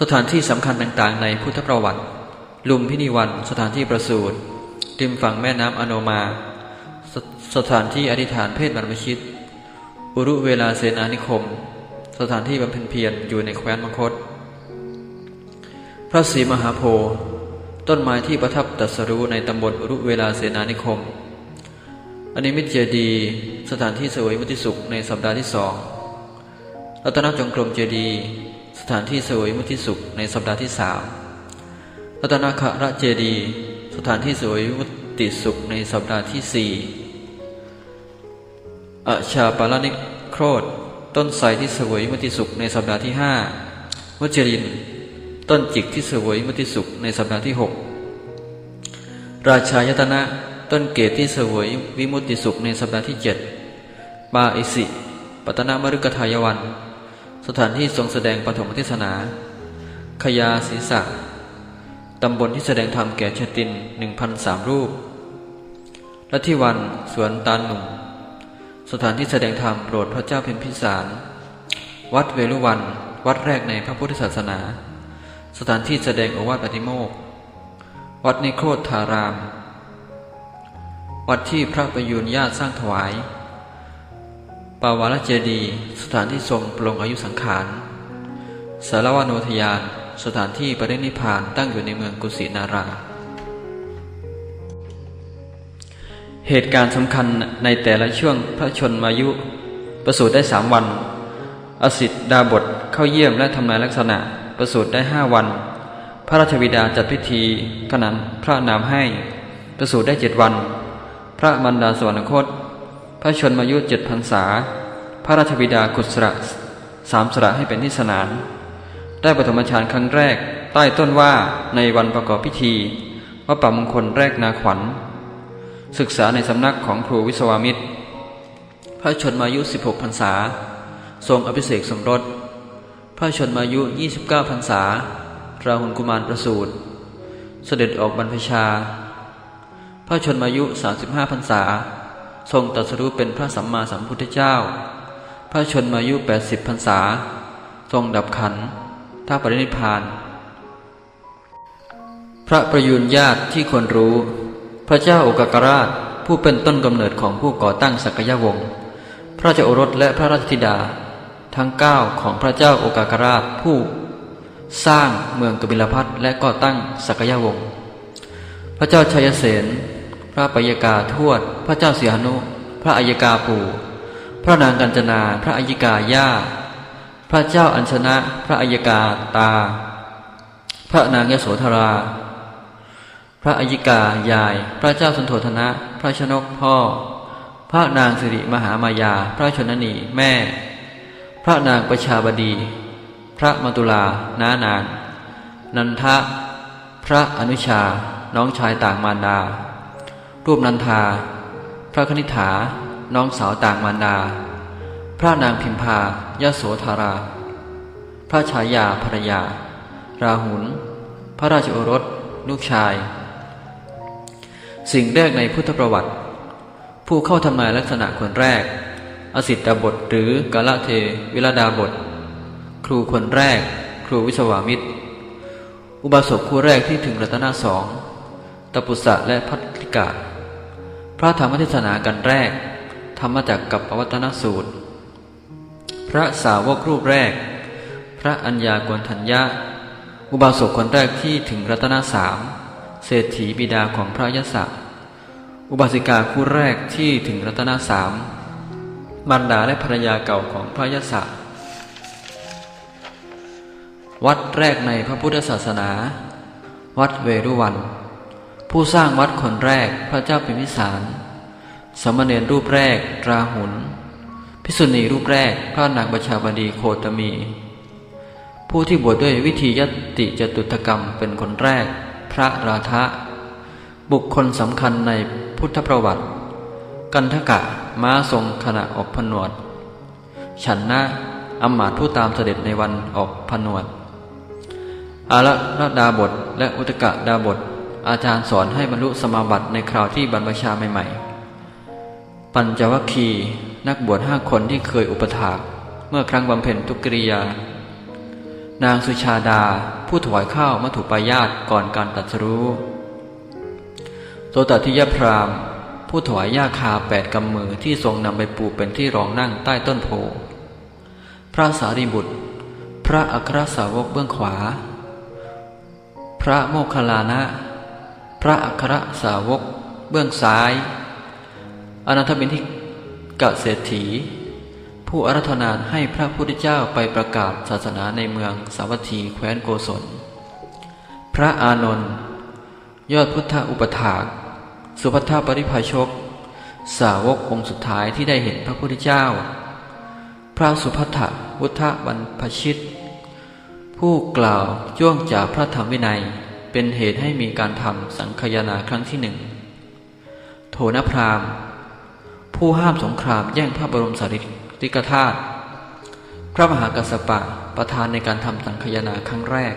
สถานที่สำคัญต่างๆ ในพุทธประวัติ ลุมพินีวัน สถานที่ประสูติริมฝั่งแม่น้ำอโนมาสสถานที่อธิษฐานเพศบรรพชิต อุรุเวลาเสนานิคม สถานที่บำเพ็ญเพียรอยู่ในแคว้นมคต พระศรีมหาโพธิ์ต้นไม้ที่ประทับตรัสรู้ในตำบลอุรุเวลาเสนานิคมอนิมิตเจดีสถานที่สวยมุติสุขในสัปดาห์ที่สองรัตนจงกรมเจดี สถานที่เสวยมุติสุขในสัปดาห์ที่สามรัตนคระเจดีสถานที่เสวยมุติสุขในสัปดาห์ที่สี่อชาปาลนิโครธต้นไทรที่เสวยมุติสุขในสัปดาห์ที่ห้าวัจริน ต้นจิกที่เสวยมุติสุขในสัปดาห์ที่หกราชายตนะ ต้นเกตที่เสวยวิมุติสุขในสัปดาห์ที่เจ็ดบาอิสิ ปัตนามฤกทายวัน สถานที่ทรงแสดงปฐมเทศนา ขยาศีสะตำบลที่แสดงธรรมแก่ชตินหนึ่งพันสามรูปลัทธิวันสวนตาลหนุ่ม สถานที่แสดงธรรมโปรดพระเจ้าเพ็ญพิสาร วัดเวลุวัน วัดแรกในพระพุทธศาสนา สถานที่แสดงโอวาทปฏิโมก วัดนิโครธาราม วัดที่พระประยูนญาติสร้างถวาย ปาวาลเจดี สถานที่ทรงปลงอายุสังขาร สารวาโนทยาน สถานที่ปรินิพานตั้งอยู่ในเมืองกุสินารา เหตุการณ์สำคัญในแต่ละช่วงพระชนมายุ ประสูติได้สามวัน อสิทธดาบทเข้าเยี่ยมและทำนายลักษณะ ประสูติได้ห้าวัน พระราชบิดาจัดพิธีขนานพระนามให้ ประสูติได้เจ็ดวัน พระมันดาสวรรคต พระชนมายุเจ็ดพรรษา พระราชบิดาขุดสระสามสระให้เป็นที่สนาน ได้ปฐมฌานครั้งแรก ใต้ต้นว่าในวันประกอบพิธีว่าป่ามงคลแรกนาขวัญ ศึกษาในสำนักของครูวิศวามิตร พระชนมายุ 16พรรษา ทรงอภิเษกสมรส พระชนมายุ 29พรรษา ราหุลกุมารประสูติเสด็จออกบรรพชา พระชนมายุ 35พรรษา ทรงตรัสรู้เป็นพระสัมมาสัมพุทธเจ้า พระชนมายุ 80พรรษา ทรงดับขันท่าปรินิพาน พระประยุนญาติที่ควรรู้ พระเจ้าโอกากราช ผู้เป็นต้นกำเนิดของผู้ก่อตั้งสักยวงศ์พระเจ้าโอรสและพระราชธิดา ทั้งเก้าของพระเจ้าโอกากราชผู้ สร้างเมืองกบิลพัทและก่อตั้งสักยวงศ์พระเจ้าชัยเสน พระปยกาทวด พระเจ้าเสียหนุ พระอัยกาปู่ พระนางกัญจนา พระอัยกาย่า พระเจ้าอัญชนะ พระอัยกาตา พระนางยโสธรา พระอัยกายาย พระเจ้าสุนโธธนะ พระชนกพ่อ พระนางสิริมหามายา พระชนนีแม่ พระนางประชาบดี พระมตุลาน้านางนันทะ พระอนุชา น้องชายต่างมารดา รูปนันทา พระคณิษฐา น้องสาวต่างมารดา พระนางพิมพายโสธารา พระชายาภรยา ราหุลพระราชโอรส ลูกชาย สิ่งแรกในพุทธประวัติ ผู้เข้าทำนายลักษณะคนแรก อสิทธบทหรือกาลเทวิลดาบท ครูคนแรก ครูวิศวามิตร อุบาสกคู่แรกที่ถึงรัตนาสองตปุษะและพัทธิกา พระธรรมเทศนากันแรก ธรรมจากกับปวัตนสูตร พระสาวกรูปแรก พระอัญญากวนทัญญาอุบาสกคนแรกที่ถึงรัตนสามเศรษฐีบิดาของพระยศอุบาสิกาคู่แรกที่ถึงรัตนสามมารดาและภรรยาเก่าของพระยศวัดแรกในพระพุทธศาสนา วัดเวรุวัน ผู้สร้างวัดคนแรกพระเจ้าพิมพิสาร สมณเณรรูปแรกราหุลพิสุณีรูปแรกพระนางประชาบดีโคตมี ผู้ที่บวชดด้วยวิธียติจตุถกรรมเป็นคนแรก พระราธะ บุคคลสำคัญในพุทธประวัติ กันทกะม้าทรงขณะออกผนวด ฉันนะอำมาตผู้ตามเสด็จในวันออกผนวดอาระรดาบทและอุตกะดาบท อาจารย์สอนให้บรรลุสมาบัติในคราวที่บรรพชาใหม่ๆ ปัญจวัคคีนักบวชห้าคนที่เคยอุปถากเมื่อครั้งบำเพ็ญทุกิริยา นางสุชาดาผู้ถวายข้าวมัถุปายาตก่อนการตัดสรู้โตตทิยพรามผู้ถวายยาคาแปดกำมือที่ทรงนำไปปูเป็นที่รองนั่งใต้ต้นโพ พระสารีบุตร พระอัครสาวกเบื้องขวา พระโมคคัลลานะ พระอัครสาวก เบื้องซ้าย อนันทบินทิกะเศรษฐี ผู้อารัธนานให้พระพุทธเจ้าไปประกาศศาสนาในเมืองสาวัตถีแคว้นโกศล พระอานนท์ยอดพุทธอุปถากสุภัทธปริภาชก สาวกองค์สุดท้ายที่ได้เห็นพระพุทธเจ้า พระสุภัทธวุฒบรรพชิต ผู้กล่าวจ้วงจากพระธรรมวินัย เป็นเหตุให้มีการทำสังคยนาครั้งที่หนึ่งโทนพรามผู้ห้ามสงครามแย่งพระบรมสารีริกธาตุพระมหากัสสปะประธานในการทำสังคยนาครั้งแรก